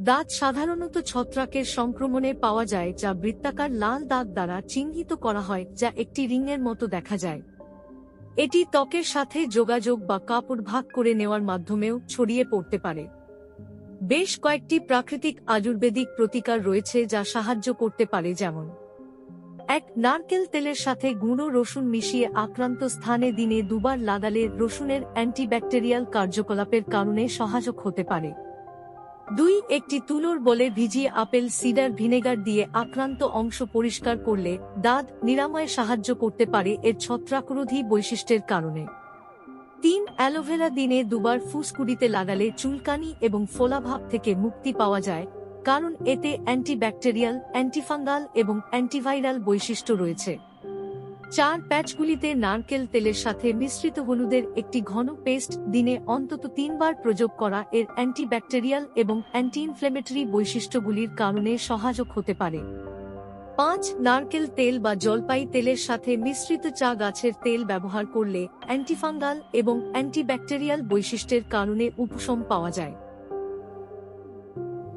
দাঁত সাধারণত ছত্রাকের সংক্রমণে পাওয়া যায়, যা বৃত্তাকার লাল দাগ দ্বারা চিহ্নিত করা হয়, যা একটি রিংয়ের মতো দেখা যায়। এটি ত্বকের সাথে যোগাযোগ বা কাপড় ভাগ করে নেওয়ার মাধ্যমেও ছড়িয়ে পড়তে পারে। বেশ কয়েকটি প্রাকৃতিক আয়ুর্বেদিক প্রতিকার রয়েছে যা সাহায্য করতে পারে, যেমন এক, নারকেল তেলের সাথে গুঁড়ো রসুন মিশিয়ে আক্রান্ত স্থানে দিনে দুবার লাগালে রসুনের অ্যান্টিব্যাকটেরিয়াল কার্যকলাপের কারণে সহায়ক হতে পারে। দুই, একটি তুলোর বলে ভিজিয়ে আপেল, সিডার ভিনেগার দিয়ে আক্রান্ত অংশ পরিষ্কার করলে দাঁত নিরাময়ে সাহায্য করতে পারে এর ছত্রাকরোধী বৈশিষ্ট্যের কারণে। তিন, অ্যালোভেরা দিনে দুবার ফুসকুড়িতে লাগালে চুলকানি এবং ফোলাভাব থেকে মুক্তি পাওয়া যায়, কারণ এতে অ্যান্টিব্যাকটেরিয়াল, অ্যান্টিফাঙ্গাল এবং অ্যান্টিভাইরাল বৈশিষ্ট্য রয়েছে। চার প্যাচগুলিতে নারকেল তেলের সাথে মিশ্রিত হলুদের একটি ঘন পেস্ট দিনে অন্তত তিনবার প্রয়োগ করা এর অ্যান্টিব্যাকটেরিয়াল এবং অ্যান্টি ইনফ্লেমেটরি বৈশিষ্ট্যগুলির কারণে সহায়ক হতে পারে। পাঁচ, নারকেল তেল বা জলপাই তেলের সাথে মিশ্রিত চা গাছের তেল ব্যবহার করলে অ্যান্টিফাঙ্গাল এবং অ্যান্টিব্যাকটেরিয়াল বৈশিষ্ট্যের কারণে উপশম পাওয়া যায়।